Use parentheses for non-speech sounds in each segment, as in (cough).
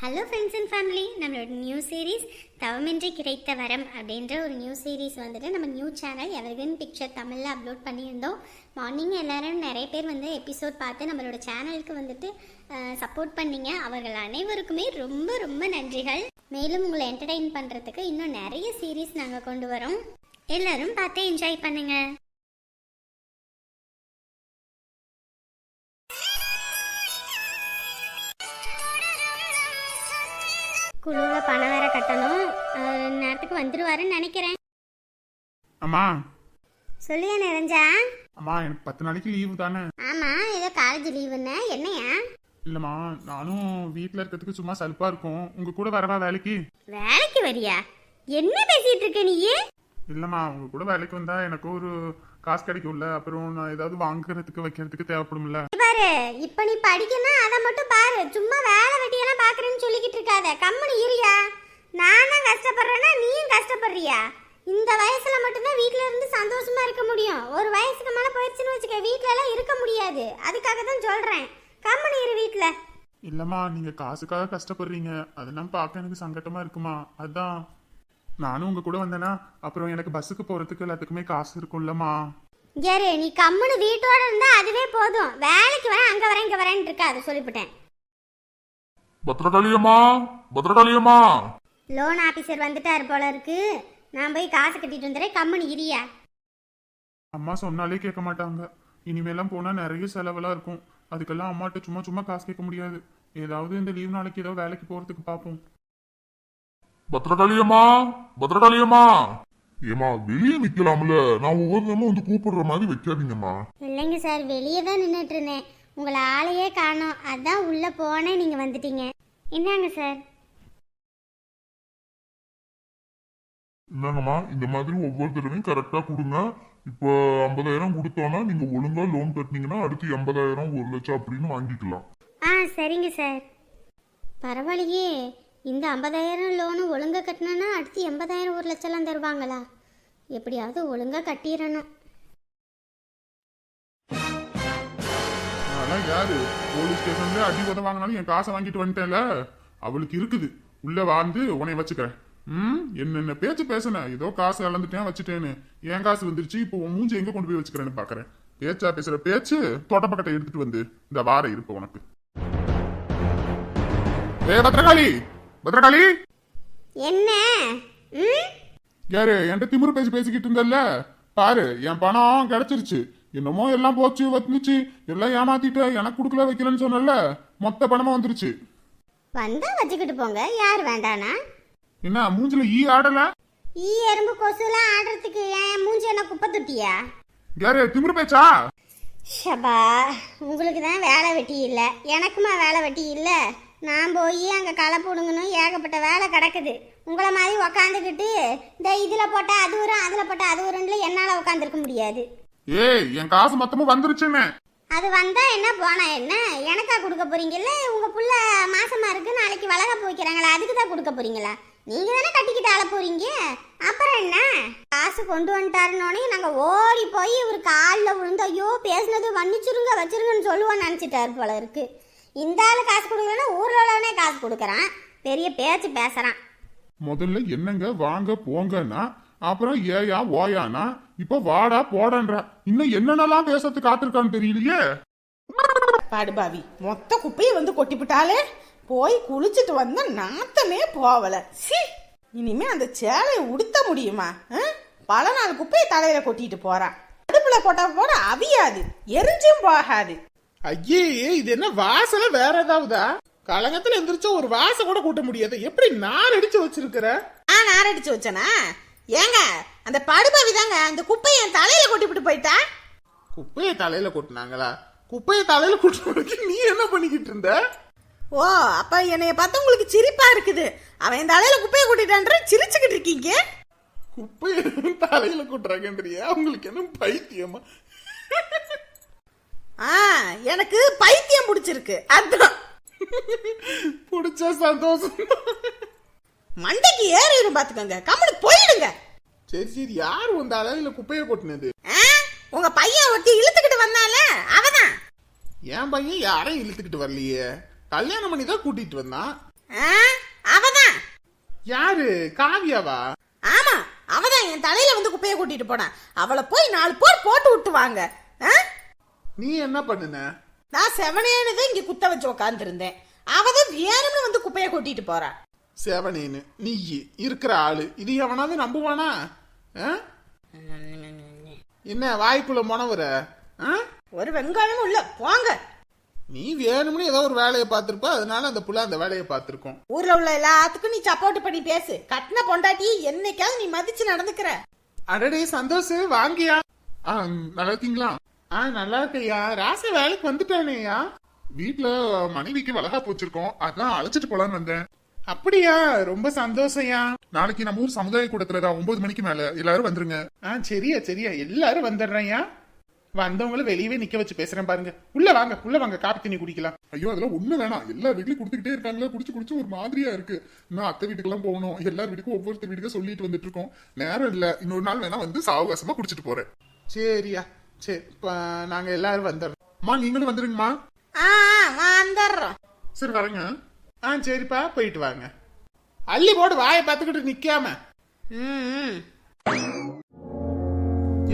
Hello friends and family நம்மளோட new series தவமின்றி கிடைத்த வரம் அப்படின்ற ஒரு நியூ சீரீஸ் வந்துட்டு நம்ம நியூ சேனல் எவர்கிரீன் பிக்சர் தமிழில் அப்லோட் பண்ணியிருந்தோம். மார்னிங் எல்லோரும் நிறைய பேர் வந்து எபிசோட் பார்த்து நம்மளோட சேனலுக்கு வந்துட்டு சப்போர்ட் பண்ணிங்க. அவர்கள் அனைவருக்குமே ரொம்ப ரொம்ப நன்றிகள். மேலும் உங்களை என்டர்டெயின் பண்ணுறதுக்கு இன்னும் நிறைய சீரீஸ் நாங்கள் கொண்டு வரோம். எல்லோரும் பார்த்து என்ஜாய் பண்ணுங்கள் குழுவில் பணம் வேற கட்டணும். நேரத்துக்கு வந்துருவாருன்னு நினைக்கிறேன். அம்மா. சொல்லியா நிறைஞ்சா அம்மா எனக்கு பத்து நாளைக்கு லீவு தானே? ஆமா ஏதோ காலேஜ் லீவுன்னு என்னையா? இல்லம்மா நானும் வீட்டில் இருக்கிறதுக்கு சும்மா சலுப்பா இருக்கும். உங்க கூட வரவா வேலைக்கு? வேலைக்கு வரியா? என்ன பேசிட்டு இருக்க நீ இல்லம்மா உங்க கூட வேலைக்கு வந்தா எனக்கு ஒரு காசு கிடைக்கும்ல அப்புறம் நான் ஏதாவது வாங்குறதுக்கு வைக்கிறதுக்கு தேவைப்படும்ல. பாரு இப்ப நீ படிக்கணும் அதை மட்டும் பாரு. சும்மா வேலை வெட்டியெல்லாம் பாக்குறேன்னு சொல்லிக்கிட்டு இருக்காத. கம்முனு இருயா நானும் கஷ்டப்படுறேன்னா நீயும் கஷ்டப்படுறியா? இந்த வயசுல மட்டும்தான் வீட்ல இருந்து சந்தோஷமா இருக்க முடியும். ஒரு வயசுக்கு மேல போயிடுச்சுன்னு வச்சுக்க வீட்ல எல்லாம் இருக்க முடியாது. அதுக்காக தான் சொல்றேன். கம்முனு இரு வீட்ல. இல்லம்மா நீங்க காசுக்காக கஷ்டப்படுறீங்க. அதெல்லாம் பார்க்க எனக்கு சங்கட்டமா இருக்குமா? அதான். நானும் உங்க கூட வந்தேன்னா அப்புறம் எனக்கு பஸ்ஸுக்கு போறதுக்கு எல்லாத்துக்குமே காசு இருக்கும்லம்மா. யாரு நீ கம்முனு வீட்டோட இருந்தா அதுவே போதும். வேலைக்கு வரேன் அங்க வரேன் இங்க வரேன்னு இருக்காது சொல்லிவிட்டேன் பத்திரகாளியம்மா பத்திரகாளியம்மா. லோன் ஆபீசர் வந்துட்டாரு போல இருக்கு. நான் போய் காசு கட்டிட்டு வந்துடுறேன். கம்முனு இரியா அம்மா சொன்னாலே கேட்க மாட்டாங்க. இனிமேலாம் போனா நிறைய செலவெல்லாம் இருக்கும். அதுக்கெல்லாம் அம்மாட்ட சும்மா சும்மா காசு கேட்க முடியாது. ஏதாவது இந்த லீவ் நாளைக்கு ஏதோ வேலைக்கு போறதுக்கு பார்ப்போம் பத்திரகாளியம்மா பத்திரகாளியம்மா. ஏமா வெளியே நிக்கலாம்ல. நான் ஒவ்வொரு நேரமும் வந்து கூப்பிடுற மாதிரி வைக்காதீங்கம்மா. இல்லைங்க சார் வெளியே தான் நின்றுட்டு இருந்தேன் உங்களை ஆளையே காணோம். அதான் உள்ள போனேன் நீங்க வந்துட்டீங்க. என்னங்க சார்? என்னங்கம்மா இந்த மாதிரி ஒவ்வொரு தடவையும் கரெக்டா கொடுங்க. இப்போ ஐம்பதாயிரம் கொடுத்தோன்னா நீங்க ஒழுங்கா லோன் கட்டினீங்கன்னா அடுத்து எண்பதாயிரம் ஒரு லட்சம் அப்படின்னு வாங்கிக்கலாம். ஆ சரிங்க சார். பரவாயில்லையே. இந்த ஐம்பதாயிரம் லோனு ஒழுங்கா கட்டினா அடுத்து எண்பதாயிரம் ஒரு லட்சம்லாம் தருவாங்களா? எப்படியாவது ஒழுங்காக கட்டிடணும். அதெல்லாம் யாரு? போலீஸ் ஸ்டேஷன்ல அடி உத வாங்கினாலும் என் காசை வாங்கிட்டு வந்துட்டேன்ல. அவளுக்கு இருக்குது. உள்ள வாழ்ந்து உன்னை வச்சுக்கிறேன். ம்? என்னென்ன பேச்சு பேசுன? ஏதோ காசு இழந்துட்டேன் வச்சுட்டேன்னு. என் காசு வந்துருச்சு இப்போ உன் மூஞ்சி எங்க கொண்டு போய் வச்சுக்கிறேன்னு பாக்குறேன். பேச்சா பேசுற பேச்சு தொடப்பக்கட்டை எடுத்துட்டு வந்து இந்த வாரம் இருப்ப உனக்கு. ஏ பத்திரகாளி! பத்ரகாளி என்ன? யாரு என்கிட்ட திமிரு பேசி பேசிக்கிட்டு இருந்தல்ல? பாரு என் பணம் கிடைச்சிருச்சு. என்னமோ எல்லாம் போச்சு வந்துச்சு எல்லாம் ஏமாத்திட்ட எனக்கு கொடுக்கல வைக்கலன்னு சொன்னல மொத்த பணமும் வந்துருச்சு. வந்தா வச்சுக்கிட்டு போங்க. யார் வேண்டானா? என்ன மூஞ்சில ஈ ஆடல? ஈ எறும்பு கொசுலாம் ஆடுறதுக்கு ஏன் மூஞ்சி என்ன குப்பை தொட்டியா? யாரு திமிரு பேச்சா? ஷபா உங்களுக்கு தான் வேலை வெட்டி இல்லை. எனக்குமா வேலை வெட்டி இல்லை? நான் போய் அங்கே களை போடுங்கணும். ஏகப்பட்ட வேலை கிடக்குது. உங்களை மாதிரி உக்காந்துக்கிட்டு இந்த இதில் போட்டால் அது வரும் அதில் போட்டால் அது வரும்ல என்னால் உட்காந்துருக்க முடியாது. ஏய் என் காசு மொத்தமும் வந்துருச்சுன்னு. அது வந்தா என்ன போனா என்ன? எனக்கா கொடுக்க போறீங்கல்ல? உங்க புள்ள மாசமா இருக்கு நாளைக்கு வளகாப்பு வைக்கிறாங்களா அதுக்கு தான் கொடுக்க போறீங்களா? நீங்க தானே கட்டிக்கிட்டு ஆள போறீங்க? அப்புறம் என்ன? காசு கொண்டு வந்துட்டாருன்னோடனே நாங்க ஓடி போய் இவர் காலில் விழுந்து ஐயோ பேசுனது மன்னிச்சிருங்க வச்சிருங்கன்னு சொல்லுவோம்னு நினைச்சிட்டாரு போல இருக்கு. இந்த ஆளு காசு கொடுக்கலன்னா ஊர்ல உள்ளவனே காசு கொடுக்கறான். பெரிய பேச்சு பேசுறான். முதல்ல என்னங்க வாங்க போங்கன்னா அப்புறம் ஏயா ஓயானா இப்ப வாடா போடன்றா. இன்னும் என்னென்னலாம் பேசுறதுக்கு காத்திருக்கான்னு தெரியலையே. படுபாவி மொத்த குப்பையை வந்து கொட்டிவிட்டாலே போய் குளிச்சுட்டு வந்த நாத்தமே போவல. சி இனிமே அந்த சேலையை உடுத்த முடியுமா? பல நாள் குப்பையை தலையில கொட்டிட்டு போறான் அடுப்புல போட்டா போட அவியாது எரிஞ்சும் போகாது. ஐயே இது என்ன வாசனை? வேற ஏதாவதா? கலங்கத்துல எந்திரிச்சா ஒரு வாசம் கூட கூட்ட முடியாது. எப்படி நார் அடிச்சு வச்சிருக்கிற? நான் நாரடிச்சு வச்சனா? ஏங்க அந்த படுபாவி தாங்க அந்த குப்பையை என் தலையில கொட்டிவிட்டு போயிட்டா? குப்பையை தலையில கொட்டினாங்களா? குப்பையை தலையில கொட்டினதுக்கு நீ என்ன பண்ணிக்கிட்டு இருந்த? ஓ அப்ப என்னைய பார்த்தா உங்களுக்கு சிரிப்பா இருக்குது. அவன் என் தலையில குப்பையை கொட்டிட்டான்ற சிரிச்சுக்கிட்டு இருக்கீங்க? குப்பையை தலையில கொட்டுறாங்கன்றியா உங்களுக்கு என்ன பைத்தியமா? ஆ எனக்கு பைத்தியம் பிடிச்சிருக்கு. அதான். புடிச்ச சந்தோஷம். மண்டைக்கு ஏறிடும் பாத்துக்கோங்க. கம்முனு போயிடுங்க. சரி சரி யார் உந்த அலையில குப்பையை கொட்டினது? ஆ, உங்க பையன் ஒருத்தி இழுத்துக்கிட்டு வந்தால அவதான். என் பையன் யாரையும் இழுத்துக்கிட்டு வரலையே? கல்யாணம் பண்ணி தான் கூட்டிட்டு வந்தான். அவதான். யாரு? காவியாவா? ஆமா அவதான் என் தலையில வந்து குப்பையை கூட்டிட்டு போனான். அவளை போய் நாலு போர் போட்டு விட்டு வாங்க ஆ? நீ என்ன பண்ணுன? நான் செவனேன்னு இங்க குத்த வச்சு உக்காந்துருந்தேன். அவதான் வேணும்னு வந்து குப்பையை கொட்டிட்டு போறா. செவனேன்னு நீ இருக்கிற ஆளு. இது எவனாவது நம்புவானா? என்ன வாய்க்குள்ள முனவுற? ஒரு வெங்காயமும் இல்ல போங்க. நீ வேணும்னு ஏதோ ஒரு வேலையை பார்த்திருப்ப அதனால அந்த புள்ள அந்த வேலையை பார்த்திருக்கோம். ஊர்ல உள்ள எல்லாத்துக்கும் நீ சப்போர்ட் பண்ணி பேசு. கட்டின பொண்டாட்டி என்னைக்காவது நீ மதிச்சு நடந்துக்கிற. அடடே சந்தோஷ் வாங்கியா? நல்லா இருக்கீங்களா? ஆ நல்லா இருக்கையா ராசா வேலைக்கு வந்துட்டானேயா வீட்ல மனைவிக்கு வளகாப்பு வச்சிருக்கோம் அதான் அழைச்சிட்டு போலான்னு வந்தேன். அப்படியா? ரொம்ப சந்தோஷம்யா. நாளைக்கு நம்ம ஊர் சமுதாய கூடத்துல தான் ஒன்பது மணிக்கு மேல எல்லாரும் வந்துருங்க. ஆ சரியா சரியா. எல்லாரும் வந்துடுறேன்யா. வந்தவங்கள வெளியவே நிக்க வச்சு பேசுறேன் பாருங்க. உள்ள வாங்க உள்ள வாங்க. காப்பி தண்ணி குடிக்கலாம். ஐயோ அதெல்லாம் ஒண்ணு வேணாம். எல்லா வீட்லயும் கொடுத்துக்கிட்டே இருக்காங்களா. குடிச்சு குடிச்சு ஒரு மாதிரியா இருக்கு. இன்னும் அத்தை வீட்டுக்கெல்லாம் போகணும். எல்லார் வீட்டுக்கும் ஒவ்வொருத்தர் வீட்டுக்கும் சொல்லிட்டு வந்துட்டு இருக்கோம். நேரம் இல்ல. இன்னொரு நாள் வேணா வந்து சாவகாசமா குடிச்சிட்டு போறேன். சரியா. சரி இப்ப நாங்க எல்லாரும் வந்துடுறோம். அம்மா நீங்களும் வந்துருங்கம்மா. ஆ வந்துடுறோம் சரி வரேங்க. ஆ சரிப்பா போயிட்டு வாங்க. அள்ளி போடு வாயை பார்த்துக்கிட்டு நிக்காம. ம்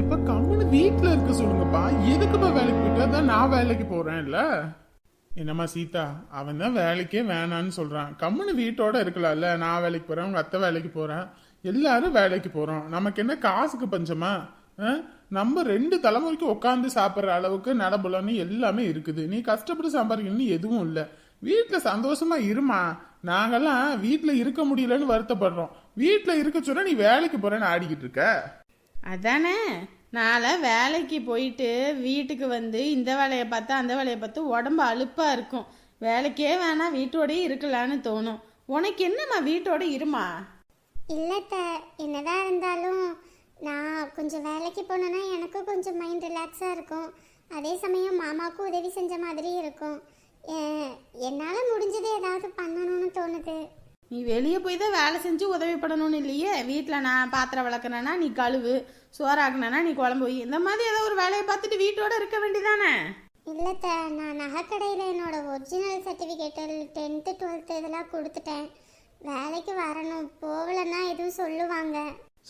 இப்ப கம்முனு வீட்ல இருக்க சொல்லுங்கப்பா. எதுக்குப்பா வேலைக்கு போயிட்டு? அதான் நான் வேலைக்கு போறேன்ல. என்னம்மா சீதா அவன் தான் வேலைக்கே வேணான்னு சொல்றான். கம்முனு வீட்டோட இருக்கலாம்ல. நான் வேலைக்கு போறேன் உங்க அத்தை வேலைக்கு போறேன். எல்லாரும் வேலைக்கு போறோம். நமக்கு என்ன காசுக்கு பஞ்சமா? ஆ? நம்ம ரெண்டு தலைமுறைக்கு உட்காந்து சாப்பிட்ற அளவுக்கு நடபுலன்னு எல்லாமே இருக்குது. நீ கஷ்டப்பட்டு சம்பாதிக்கணும்னு எதுவும் இல்லை. வீட்டில் சந்தோஷமா இருமா? நாங்கெல்லாம் வீட்டில் இருக்க முடியலன்னு வருத்தப்படுறோம். வீட்டில் இருக்க சொன்னா நீ வேலைக்கு போறேன்னு ஆடிக்கிட்டு இருக்க. அதானே? நாளை வேலைக்கு போயிட்டு வீட்டுக்கு வந்து இந்த வேலையை பார்த்து அந்த வேலையை பார்த்து உடம்பு அலுப்பா இருக்கும். வேலைக்கே வேணாம் வீட்டோடயே இருக்கலான்னு தோணும். உனக்கு என்னம்மா வீட்டோட இருமா? இல்லைத்த என்னதான் இருந்தாலும் நான் கொஞ்சம் வேலைக்கு போனேன்னா எனக்கும் கொஞ்சம் மைண்ட் ரிலாக்ஸாக இருக்கும். அதே சமயம் மாமாவுக்கும் உதவி செஞ்ச மாதிரி இருக்கும். என்னால் முடிஞ்சது ஏதாவது பண்ணணும்னு தோணுது. நீ வெளியே போய் தான் வேலை செஞ்சு உதவி பண்ணணும்னு இல்லையே? வீட்டில் நான் பாத்திரம் விளக்குனேன்னா நீ கழுவு சோறாக்குனா நீ குழம்பு வை. இந்த மாதிரி ஏதோ ஒரு வேலையை பார்த்துட்டு வீட்டோட இருக்க வேண்டியதானே? இல்லைத்த நான் நகைக்கடையில் என்னோட ஒரிஜினல் சர்டிஃபிகேட்டு டென்த்து டுவெல்த்து இதெல்லாம் கொடுத்துட்டேன். வேலைக்கு வரணும். போகலன்னா எதுவும் சொல்லுவாங்க.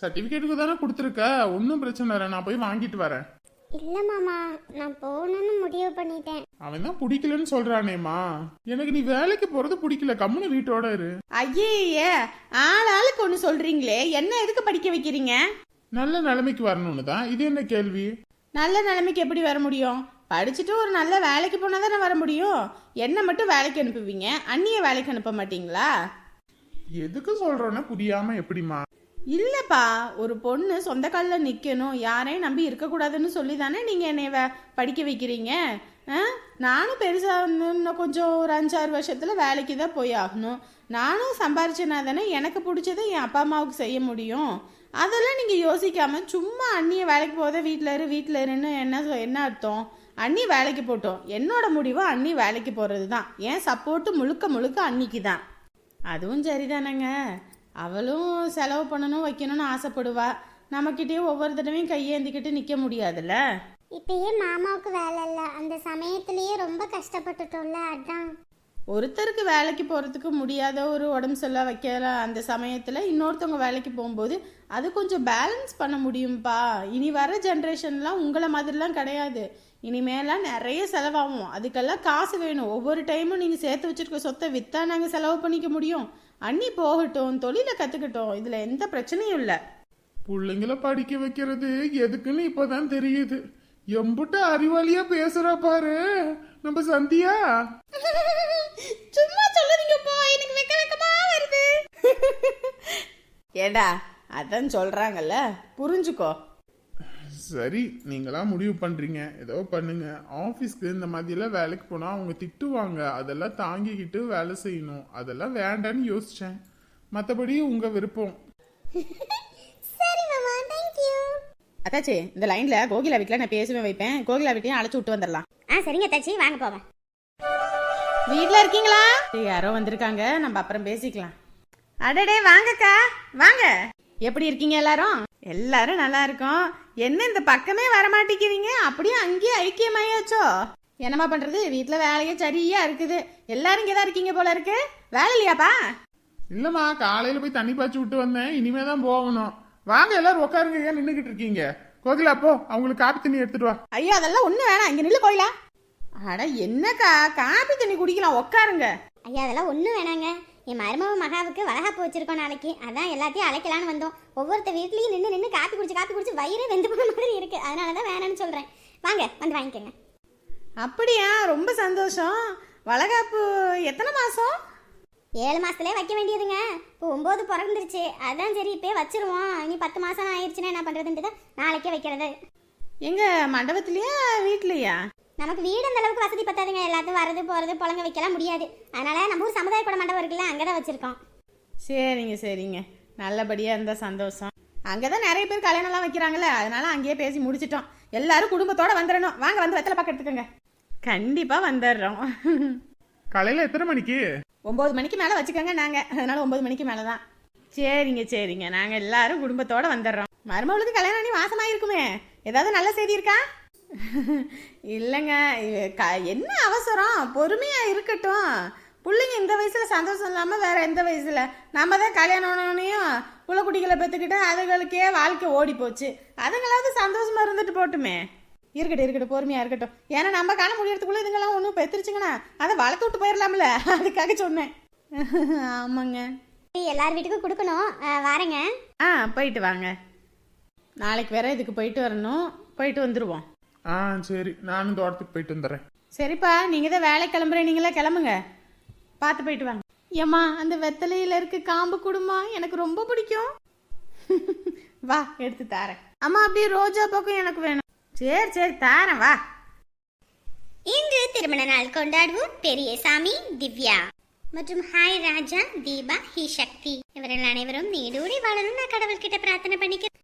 சர்டிபிகேட்டுக்கு தானே கொடுத்துருக்க? ஒன்றும் பிரச்சனை இல்லை. நான் போய் வாங்கிட்டு வரேன். இல்லை மாமா நான் போகணும்னு முடிவு பண்ணிட்டேன். அவன் தான் பிடிக்கலன்னு சொல்றானேம்மா. எனக்கு நீ வேலைக்கு போறது பிடிக்கல. கம்முனு வீட்டோட இரு. ஐயே ஆள் ஆளுக்கு ஒன்று சொல்றீங்களே. என்ன எதுக்கு படிக்க வைக்கிறீங்க? நல்ல நிலைமைக்கு வரணும்னு தான். இது என்ன கேள்வி? நல்ல நிலைமைக்கு எப்படி வர முடியும்? படிச்சுட்டு ஒரு நல்ல வேலைக்கு போனால் தானே வர முடியும். என்ன மட்டும் வேலைக்கு அனுப்புவீங்க? அண்ணிய வேலைக்கு அனுப்ப மாட்டீங்களா? எதுக்கு சொல்றோன்னா புரியாம எப்படிமா இல்லைப்பா ஒரு பொண்ணு சொந்த காலில் நிற்கணும் யாரையும் நம்பி இருக்கக்கூடாதுன்னு சொல்லி தானே நீங்கள் என்னை படிக்க வைக்கிறீங்க? ஆ? நானும் பெருசாக இன்னும் கொஞ்சம் ஒரு அஞ்சாறு வருஷத்தில் வேலைக்கு தான் போய் ஆகணும். நானும் சம்பாரிச்சேனா தானே எனக்கு பிடிச்சதை என் அப்பா அம்மாவுக்கு செய்ய முடியும். அதெல்லாம் நீங்கள் யோசிக்காமல் சும்மா அண்ணியை வேலைக்கு போத வீட்டில் இரு வீட்டில் இருன்னு என்ன என்ன அர்த்தம்? அண்ணி வேலைக்கு போட்டோம். என்னோட முடிவு அண்ணி வேலைக்கு போகிறது தான் ஏன் சப்போர்ட்டு முழுக்க முழுக்க அன்னிக்கு தான் அதுவும் சரிதானேங்க. அவளும் செலவு பண்ணணும் வைக்கணும்னு ஆசைப்படுவா. நம்மக்கிட்டேயும் ஒவ்வொரு தடவையும் கையேந்திக்கிட்டு நிற்க முடியாதுல்ல? இப்பயே மாமாவுக்கு வேலை இல்லை. அந்த சமயத்திலேயே ரொம்ப கஷ்டப்பட்டுட்டோம்ல அதான். ஒருத்தருக்கு வேலைக்கு போகிறதுக்கு முடியாத ஒரு உடம்பு சொல்ல வைக்கல. அந்த சமயத்தில் இன்னொருத்தவங்க வேலைக்கு போகும்போது அது கொஞ்சம் பேலன்ஸ் பண்ண முடியும்ப்பா இனி வர ஜென்ரேஷன்லாம் உங்களை மாதிரிலாம் கிடையாது. இனிமேலாம் நிறைய செலவாகும். அதுக்கெல்லாம் காசு வேணும். ஒவ்வொரு டைமும் நீங்கள் சேர்த்து வச்சிருக்க சொத்தை விற்றா நாங்கள் செலவு பண்ணிக்க முடியும். அண்ணி போகட்டும் தொழிலை கற்றுக்கட்டும் இதில் எந்த பிரச்சனையும் இல்லை. பிள்ளைங்கள படிக்க வைக்கிறது எதுக்குன்னு இப்பதான் தெரியுது. எம்புட்டு அறிவாளியா பேசுறா பாரு. நம்ம சந்தியா? (laughs) சும்மா சொல்லாதீங்கப்பா. எனக்கு வெக்க வெக்கமா வருது. (laughs) ஏடா அதான் சொல்றாங்கல்ல. புரிஞ்சுக்கோ. சரி நீங்களா முடிவு பண்றீங்க. ஏதோ பண்ணுங்க. ஆபீஸ்க்கு இந்த மாதிரிலாம் வேலைக்கு போனா அவங்க திட்டுவாங்க. அதெல்லாம் தாங்கிக்கிட்டு வேலை செய்யணும். அதெல்லாம் வேண்டான்னு யோசிச்சேன். மற்றபடி உங்க விருப்பம். (laughs) அத்தாச்சி இந்த லைன்ல கோகிலா வீட்டில் நான் பேசுவேன் வைப்பேன். கோகிலா வீட்டையும் அழைச்சி விட்டு வந்துடலாம். ஆ சரிங்க தச்சி வாங்க போவேன் வீட்டில் இருக்கீங்களா? யாரோ வந்திருக்காங்க. நம்ம அப்புறம் பேசிக்கலாம். அடடே வாங்கக்கா. வாங்க. எப்படி இருக்கீங்க எல்லாரும்? எல்லாரும் நல்லா இருக்கோம் என்ன இந்த பக்கமே வர மாட்டேங்கிறீங்க அப்படியே அங்கேயே ஐக்கியமாயாச்சோ? என்னம்மா பண்றது? வீட்டுல வேலையே சரியா இருக்குது. எல்லாரும் இங்கே தான் இருக்கீங்க போல இருக்கு. வேலை இல்லையாப்பா? இல்லம்மா காலையில போய் தண்ணி பாய்ச்சி விட்டு வந்தேன். இனிமே தான் போகணும். வாங்க எல்லாரும் உட்காருங்க. ஏன் நின்றுகிட்டு இருக்கீங்க? கோகிலா போ. அவங்களுக்கு காப்பி தண்ணி எடுத்துட்டு வா. ஐயோ அதெல்லாம் ஒண்ணு வேணாம். இங்க நில்லு கோயிலா அட என்னக்கா? காப்பி தண்ணி குடிக்கலாம். உட்காருங்க. ஐயா அதெல்லாம் ஒன்றும் வேணாங்க. என் மருமக மகாவுக்கு வளகாப்பு வச்சிருக்கோம் நாளைக்கு. அதான் எல்லாத்தையும் அழைக்கலான்னு வந்தோம். ஒவ்வொருத்த வீட்லேயும் நின்று நின்று காப்பி குடிச்சு காப்பி குடிச்சு வயிறு வெந்து போன மாதிரி இருக்கு. அதனால தான் வேணாம்னு சொல்கிறேன் வாங்க வந்து வாங்கிக்கோங்க. அப்படியா? ரொம்ப சந்தோஷம். வளகாப்பு எத்தனை மாசம்? ஏழு மாசத்துலயே வைக்க வேண்டியதுங்க. இப்போ ஒம்பது பிறந்துருச்சு. அதான் சரி இப்போயே வச்சிருவோம். இனி பத்து மாசம் ஆயிடுச்சுன்னா என்ன பண்றதுன்ட்டு தான் நாளைக்கே வைக்கிறது. எங்க மண்டபத்திலயா வீட்லயா? நமக்கு வீடு அந்த அளவுக்கு வசதி பத்தாதுங்க. எல்லாத்தையும் வரது போறது புழங்க வைக்கலாம் முடியாது. அதனால நம்ம ஊர் சமுதாய கூட மண்டபம் இருக்குல்ல அங்கே தான் வச்சிருக்கோம். சரிங்க சரிங்க. நல்லபடியா இருந்தா சந்தோஷம். அங்கதான் நிறைய பேர் கல்யாணம்லாம் வைக்கிறாங்கல்ல. அதனால அங்கேயே பேசி முடிச்சிட்டோம். எல்லாரும் குடும்பத்தோட வந்துடணும் வாங்க வந்து வெத்தலை பாக்க எடுத்துக்கோங்க. கண்டிப்பா வந்துடுறோம் காலையில எத்தனை மணிக்கு? ஒன்பது மணிக்கு மேல வச்சுக்கோங்க நாங்க. அதனால ஒன்பது மணிக்கு மேலதான். சரிங்க சரிங்க. நாங்க எல்லாரும் குடும்பத்தோட வந்துடுறோம் மருமகளுக்கு கல்யாணம் பண்ணி மாசமா இருக்குமே ஏதாவது நல்ல செய்தி இருக்கா? (laughs) இல்லைங்க க- என்ன அவசரம்? பொறுமையா இருக்கட்டும். பிள்ளைங்க இந்த வயசுல சந்தோஷம் இல்லாம வேற எந்த வயசுல? நம்ம தான் கல்யாணம் ஆனோடனையும் புள்ளக்குட்டிகளை பெற்றுக்கிட்டு அதுகளுக்கே வாழ்க்கை ஓடி போச்சு. அதுங்களாவது சந்தோஷமா இருந்துட்டு போட்டுமே. இருக்கட்டும் இருக்கட்டும் பொறுமையா இருக்கட்டும். ஏன்னா நம்ம காலம் முடியறதுக்குள்ள இதுங்கெல்லாம் ஒன்றும் பெத்துருச்சுங்கன்னா அதை வளர்த்து விட்டு போயிடலாம்ல? அதுக்காக சொன்னேன். (laughs) ஆமாங்க. எல்லார் வீட்டுக்கும் கொடுக்கணும். வாரேங்க. ஆ போயிட்டு வாங்க. நாளைக்கு வேற இதுக்கு போயிட்டு வரணும். போயிட்டு வந்துருவோம். ஆ சரி. நானும் தோட்டத்துக்கு போயிட்டு வந்துடுறேன். சரிப்பா நீங்க தான் வேலை கிளம்புற நீங்களே கிளம்புங்க. பார்த்து போயிட்டு வாங்க. ஏம்மா அந்த வெத்தலையில இருக்க காம்பு குடுமா? எனக்கு ரொம்ப பிடிக்கும். (laughs) வா எடுத்து தாரேன். அம்மா அப்படியே ரோஜா பக்கம் எனக்கு வேணும். சரி சரி தாரேன் வா. இன்று திருமண நாள் கொண்டாடுவோம் பெரியசாமி திவ்யா. மற்றும் ஹாய் ராஜா தீபா ஹி சக்தி. இவர்கள் அனைவரும் நீடூடி வாழணும் நான் கடவுள்கிட்ட பிரார்த்தனை பண்ணிக்கிறேன்